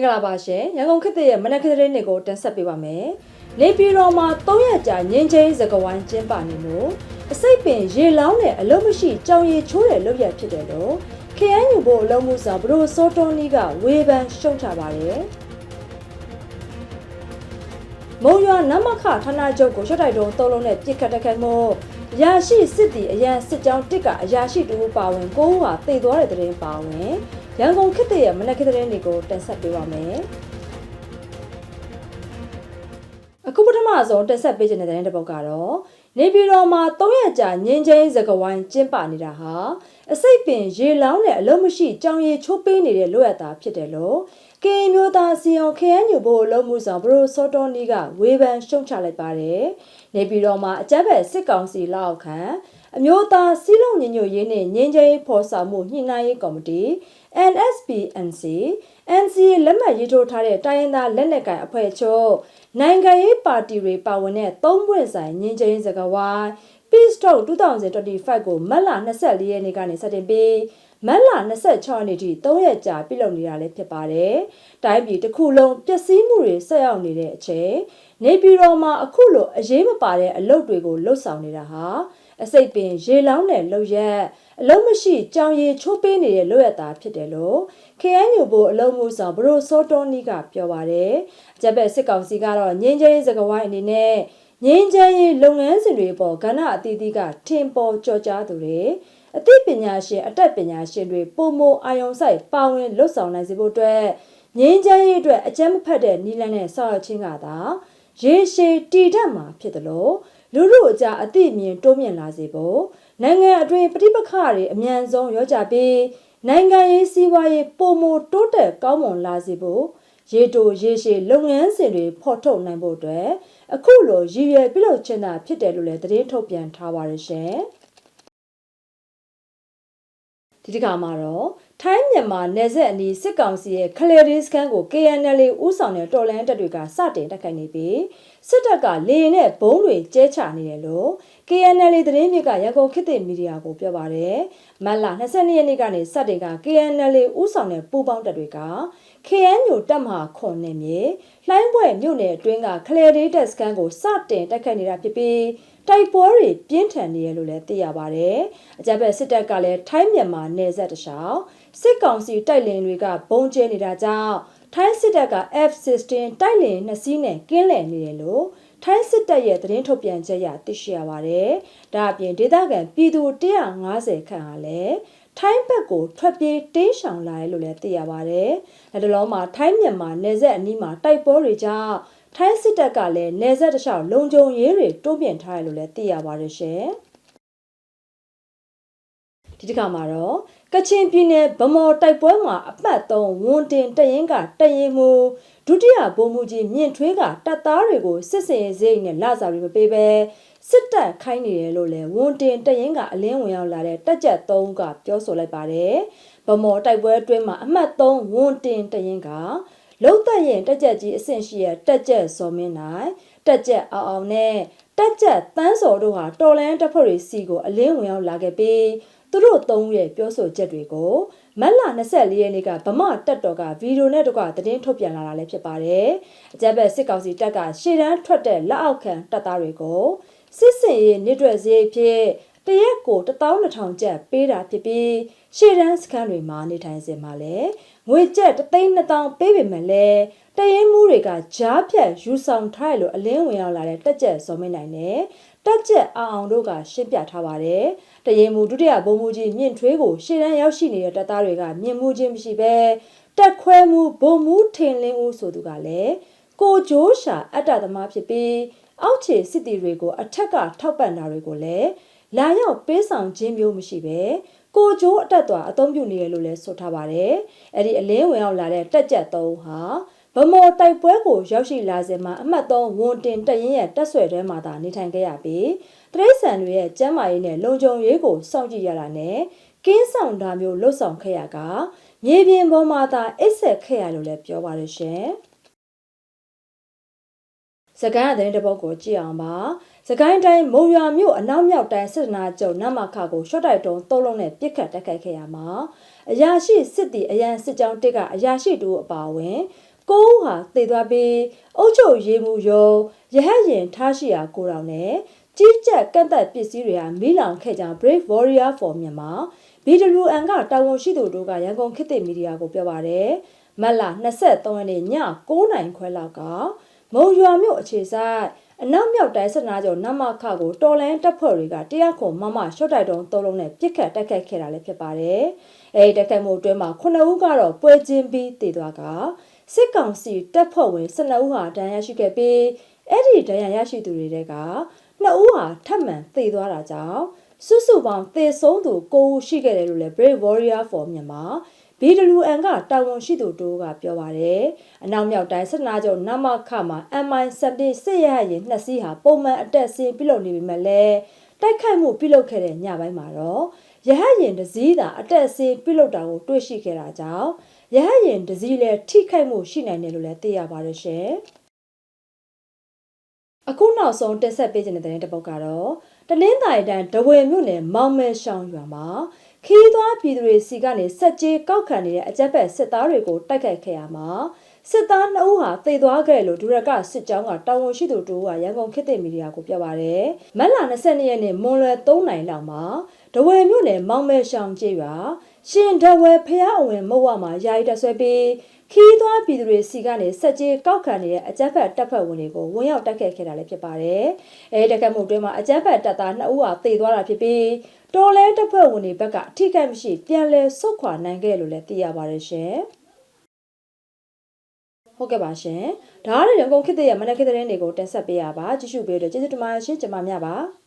င်္ဂလာပါရှင်ရန်ကုန်ခေတ်သစ်ရဲ့မနက်ခင်းသတင်းတွေကိုတင်ဆက်ပေးပါမယ်နေပြည်တော်မှာ3ရက်ကြာငင်းချင်းစကဝိုင်းကျင်းပနေလို့အစိတ်ပင်ရေလောင်းတဲ့အလုံးမရှိကြောင်ရည်ချိုးတဲ့လုပ်ရဖြစ်တယ်လို့ KNU ဘို့အလုံးမှုဆောင်ဘရိုစောတော်နီကဝေဖန်ရှုံချပါတယ်မုံရွာနမခဌာနချုပ်ကိုရှက်တိုက်တုံးသုံးလုံးနဲ့ပြစ်ခတ်တက်ခိုက်မှုအရာရှိစစ်တီအရန်စစ်ကြောင်းတစ်ကအရာရှိတူပါဝင်ကိုဦးဟာတည်သွားတဲ့တဲ့ရင်ပါဝင် ရန်ကုန်ခေတ်သစ်ရဲ့မနက်ခင်းသတင်းတွေကိုတင်ဆက်ပေးပါမယ်အခုပထမဆုံးတင်ဆက်ပေးခြင်းတဲ့တဲ့တစ်ပုဒ်ကတော့နေပြည်တော်မှာ3ရက်ကြာငင်းချင်းစကဝိုင်းကျင်းပနေတာဟာအစိတ်ပင်ရေလောင်းတဲ့အလုံးမရှိကြောင်ရည်ချိုးပေးနေတဲ့လွတ်ရတာဖြစ်တယ်လို့ကင်မျိုးသားစီယုံခရမ်းညူဖို့လုံးမှုဆောင်ဘရိုစောတော်နီကဝေဖန်ရှုံချလိုက်ပါတယ်။နေပြည်တော်မှာအကြက်ဘက်စစ်ကောင်စီလက်အောက်ခံ အမျိုးသားစီးလုံးညညွတ်ရေးနဲ့ငင်းချင်းဖော်ဆောင်မှုညှိနှိုင်းရေးကော်မတီ NSPNC NC လက်မှတ်ရေးထိုးထားတဲ့တိုင်းရင်းသားလက်နက်ကိုင်အဖွဲ့ချုပ်နိုင်ငံရေးပါတီတွေပါဝင်တဲ့သုံးပွင့်ဆိုင်ငင်းချင်းစကားဝိုင်း Peace Talk 2025ကိုမတ်လ24ရက်နေ့ကနေစတင်ပြီးမတ်လ26ရက်နေ့ထိ3ရက်ကြာပြုလုပ်နေတာလည်းဖြစ်ပါတယ်။တိုင်းပြည်တစ်ခုလုံးပျက်စီးမှုတွေဆက်ရောက်နေတဲ့အချိန်နေပြည်တော်မှာအခုလိုအရေးမပါတဲ့အလုပ်တွေကိုလှုပ်ဆောင်နေတာဟာ အစိတ်ပင်ရေလောင်းတဲ့လှုပ်ရက်အလုံးမရှိကြောင်ရည်ချိုးပေးနေတဲ့လှုပ်ရတာဖြစ်တယ်လို့ KNU ဘို့အလုံးမှုဆောင်ဘရိုစောတော်နီကပြောပါတယ်။ဂျပက်စစ်ကောင်စီကတော့ငင်းချင်းစကဝိုင်းအနေနဲ့ငင်းချမ်းရေးလုပ်ငန်းစဉ်တွေပေါ်ကဏ္ဍအသီးသီးကထင်ပေါ်ကြော်ကြားသူတွေအသိပညာရှင်အတတ်ပညာရှင်တွေပုံမအာယုံဆိုင်ပါဝင်လွတ်ဆောင်နိုင်စေဖို့အတွက်ငင်းချမ်းရေးအတွက်အကြမ်းမဖက်တဲ့နီလန်းနဲ့ဆောက်ရခြင်းကသာရေရှည်တည်တတ်မှာဖြစ်တယ်လို့ လူလူအကြအသိအမြင်တိုးမြင့်လာစေဖို့နိုင်ငံအတွင်းပြဋိပက္ခတွေအမြန်ဆုံးရောကြပြီးနိုင်ငံရေးစီးပွားရေးပုံမတိုးတက်ကောင်းမွန်လာစေဖို့ရေတိုရေရှည်လုပ်ငန်းစဉ်တွေဖော်ထုတ်နိုင်ဖို့အတွက်အခုလိုရည်ရွယ်ပြုလုပ်ခြင်းသာဖြစ်တယ်လို့လည်းသတင်းထုတ်ပြန်ထားပါတယ်ရှင်။ဒီတစ်ခါမှာတော့ထိုင်းမြန်မာနယ်စပ်အနီးစစ်ကောင်စီရဲ့ခလေရီစကန်ကို KNL ဦးဆောင်တဲ့တော်လန်တပ်တွေကစတင်တိုက်ခိုက်နေပြီး စစ်တပ်ကလေရင်နဲ့ဘုံတွေကျဲချနေတယ်လို့ KNL သတင်းမြစ်ကရန်ကုန်ခေတ်သစ်မီဒီယာကိုပြောပါတယ်။မတ်လ22ရက်နေ့ကနေစတင်က KNL ဦးဆောင်တဲ့ပူးပေါင်းတပ်တွေက KNU တပ်မဟာခွန်နယ်မြေလှိုင်းပွဲမြို့နယ်အတွင်းကခလေရီတက်စကန်ကိုစတင်တိုက်ခိုက်နေတာဖြစ်ပြီးတိုက်ပွဲတွေပြင်းထန်နေရလို့လည်းသိရပါတယ်။အကြမ်းဖက်စစ်တပ်ကလည်းထိုင်းမြန်မာနယ်စပ်တခြားစစ်ကောင်စီတိုက်လင်တွေကဘုံကျဲနေတာကြောင့် ထိုင်းစစ်တပ်က F16 တိုက်လင်နှစ်စီးနဲ့ကင်းလည်နေတယ်လို့ထိုင်းစစ်တပ်ရဲ့သတင်းထုတ်ပြန်ချက်အရသိရှိရပါတယ်။ဒါအပြင်ဒေသခံပြည်သူ150ခန့်ဟာလည်းထိုင်းဘက်ကိုထွက်ပြေးတင်းရှောင်လာတယ်လို့လည်းသိရပါတယ်။ဒါတလုံးမှာထိုင်းမြန်မာနယ်စပ်အနီးမှာတိုက်ပွဲတွေကြောင့်ထိုင်းစစ်တပ်ကလည်းနယ်စပ်တစ်လျှောက်လုံခြုံရေးတွေတိုးမြင့်ထားတယ်လို့လည်းသိရပါတယ်ရှင်။ ဒီတစ်ခါမှာတော့ကချင်ပြည်နယ်ဗမော်တိုက်ပွဲမှာအပတ်3ဝန်တင်တရင်ကတရင်မူဒုတိယဗိုလ်မှူးကြီးမြင့်ထွေးကတပ်သားတွေကိုစစ်စင်ရေးစိတ်နဲ့လာစာတွေမပေးဘဲစစ်တပ်ခိုင်းနေတယ်လို့လည်းဝန်တင်တရင်ကအလင်းဝင်ရောက်လာတဲ့တက်ကြက်3ကပြောဆိုလိုက်ပါတယ်။ဗမော်တိုက်ပွဲအတွင်းမှာအမှတ်3ဝန်တင်တရင်ကလုံသက်ရင်တက်ကြက်ကြီးအဆင့်ရှိတဲ့တက်ကြက်စော်မင်းနိုင်တက်ကြက်အောင်အောင်နဲ့တက်ကြက်တန်းစော်တို့ဟာတော်လန်တပ်ဖွဲ့တွေစီကိုအလင်းဝင်ရောက်လာခဲ့ပြီး သူတို့သုံးရဲ့ပြောဆိုချက်တွေကိုမတ်လ24ရက်နေ့ကဗမာတက်တော်ကဗီဒီယိုနဲ့တကွသတင်းထုတ်ပြန်လာတာလည်းဖြစ်ပါတယ်။အကြမ်းဖက်စစ်ကောင်စီတပ်ကရှေ့တန်းထွက်တဲ့လက်အောက်ခံတပ်သားတွေကိုစစ်စင်ရေးနေတွက်စည်းဖြစ်တရက်ကို12000ကျပ်ပေးတာဖြစ်ပြီးရှေ့တန်းစခန်းတွေမှာနေထိုင်စင်မှာလည်းငွေကျပ်3,000ပေးပေမဲ့လည်းတရင်မှုတွေကကြားဖြတ်ယူဆောင်ထားရလို့အလင်းဝင်ရောက်လာတဲ့တက်ကြက်စော်မင်းနိုင်နဲ့ တက်ကြက်အောင်အောင်တို့ကရှင်းပြထားပါတယ်။တရင်မှုဒုတိယဘုံမူကြီးမြင့်ထွေးကိုရှေ့တန်းရောက်ရှိနေတဲ့တပ်သားတွေကမြင့်မှုချင်းမရှိဘဲတက်ခွဲမှုဘုံမူထင်လင်းဦးဆိုသူကလည်းကိုဂျိုးရှာအတ္တသမားဖြစ်ပြီးအောက်ခြေစစ်တီတွေကိုအထက်ကထောက်ပံ့တာတွေကိုလည်းလာရောက်ပေးဆောင်ခြင်းမျိုးမရှိပဲကိုဂျိုးအတက်သွားအသုံးပြုနေရလို့လည်းဆိုထားပါတယ်။အဲ့ဒီအလင်းဝင်ရောက်လာတဲ့တက်ကြက်သုံးဟာဗ မော်တိုက်ပွဲကိုရောက်ရှိလာစဉ်မှာအမှတ်3ဝန်တင်တရင်ရဲ့တက်ဆွဲထဲမှာသာနေထိုင်ခဲ့ရပြီးတရိတ်ဆန်တွေရဲ့ကျမ်းမာရေးနဲ့လုံခြုံရေးကိုစောင့်ကြည့်ရတာနဲ့ကင်းဆောင်တာမျိုးလှုပ်ဆောင်ခဲ့ရကမြေပြင်ပေါ်မှာသာအိတ်ဆက်ခဲ့ရလို့လည်းပြောပါတယ်ရှင်။စကိုင်းအတဲ့တပုတ်ကိုကြည့်အောင်ပါစကိုင်းတိုင်းမုံရွာမြို့အနောက်မြောက်တိုင်းစစ်နာကျုံနမခကိုရှော့တိုက်တုံးသုံးလုံးနဲ့ပြစ်ခတ်တိုက်ခိုက်ခဲ့ရမှာအရာရှိစစ်တီအရန်စစ်ကြောင်းတစ်ကအရာရှိတူအပါဝင် ကိုဦးဟာသေသွားပြီးအုတ်ချုပ်ရေးမှုယုံရဟတ်ရင်ထားရှိရာကိုတော်နဲ့ကြီးကြပ်ကန့်သက်ပစ္စည်းတွေဟာမိလောင်ခဲ့ကြောင်း Brave Warrior for Myanmar BWN ကတာဝန်ရှိသူတို့ကရန်ကုန်ခေတ်သစ်မီဒီယာကိုပြောပါတယ်မတ်လ23ရက်နေ့ည9:00နာရီခွဲလောက်ကမုံရွာမြို့အခြေဆိုင်အနောက်မြောက်တိုင်းစနာကျော်နမခကိုတော်လန်တပ်ဖွဲ့တွေကတရားခုံမမရှော့တိုက်တုံးသုံးလုံးနဲ့ပြစ်ခတ်တိုက်ခိုက်ခဲ့တာလည်းဖြစ်ပါတယ်။အဲဒီတိုက်ခိုက်မှုအတွင်းမှာ9ဦးကတော့ပွဲချင်းပြီးတည်သွားက စစ်ကောင်စီတပ်ဖွဲ့ဝင်12ဦးဟာဒဏ်ရာရှိခဲ့ပြီးအဲ့ဒီဒဏ်ရာရရှိသူတွေက2ဦးဟာထပ်မံသေသွားတာကြောင့်စုစုပေါင်းသေဆုံးသူ9ဦးရှိခဲ့တယ်လို့လည်း Brave Warrior for Myanmar BWN ကတာဝန်ရှိသူတို့ကပြောပါတယ်။အနောက်မြောက်တိုင်းစစ်နာချုပ်နမခမှာ MI-70 စစ်ရဟရင်နှစ်စီးဟာပုံမှန်အတက်ဆင်းပြုလုပ်နေပြီမဲ့လည်းတိုက်ခိုက်မှုပြုလုပ်ခဲ့တဲ့ညပိုင်းမှာတော့ရဟရင်တစည်းသာအတက်ဆင်းပြုလုပ်တာကိုတွေ့ရှိခဲ့တာကြောင့် ရဟရင်တစည်းလည်းထိခိုက်မှုရှိနိုင်တယ်လို့လည်းသိရပါတယ်ရှင်။အခုနောက်ဆုံးတက်ဆက်ပေးခြင်းတဲ့တဲ့ပုတ်ကတော့တနင်္သာရီတိုင်းဒဝယ်မြို့နယ်မောင်မဲရှောင်းရွာမှာခီးသွားပြည်သူတွေစီကနေစက်ကြီးကောက်ခံနေတဲ့အကြက်ဘက်စစ်သားတွေကိုတိုက်ခိုက်ခဲ့ရမှာစစ်သား2ဦးဟာသေသွားခဲ့လို့ဒူရကစစ်ကြောင်းကတာဝန်ရှိသူတို့ကရန်ကုန်ခေတ်သစ်မီဒီယာကိုပြောပါတယ်။မတ်လ22ရက်နေ့မွန်လွယ်3နိုင်လောက်မှာဒဝယ်မြို့နယ်မောင်မဲရှောင်းကျေးရွာ ရှင်ဒဝယ်ဖျားအဝင်မုတ်ဝမှာယာယီတဆွဲပြီးခီးသွားပြည်သူတွေစီကနေစက်ကြီးကောက်ခံနေတဲ့အကြက်ဖက်တပ်ဖွဲ့ဝင်တွေကိုဝင်ရောက်တိုက်ခိုက်ခဲ့တာလည်းဖြစ်ပါတယ်။အဲဒီတိုက်ခိုက်မှုအတွင်းမှာအကြက်ဖက်တပ်သား2ဦးဟာသေသွားတာဖြစ်ပြီးတော်လဲတပ်ဖွဲ့ဝင်တွေဘက်ကအထိကိမရှိပြန်လည်ဆုတ်ခွာနိုင်ခဲ့လို့လည်းသိရပါတယ်ရှင်။ဟုတ်ကဲ့ပါရှင်။ဒါကလည်းရန်ကုန်ခေတ်ရဲ့မနက်ခေတ်သတင်းတွေကိုတင်ဆက်ပေးရပါကြည့်ရှုပေးလို့ကျေးဇူးတင်ပါတယ်ရှင်ကျွန်မများပါ။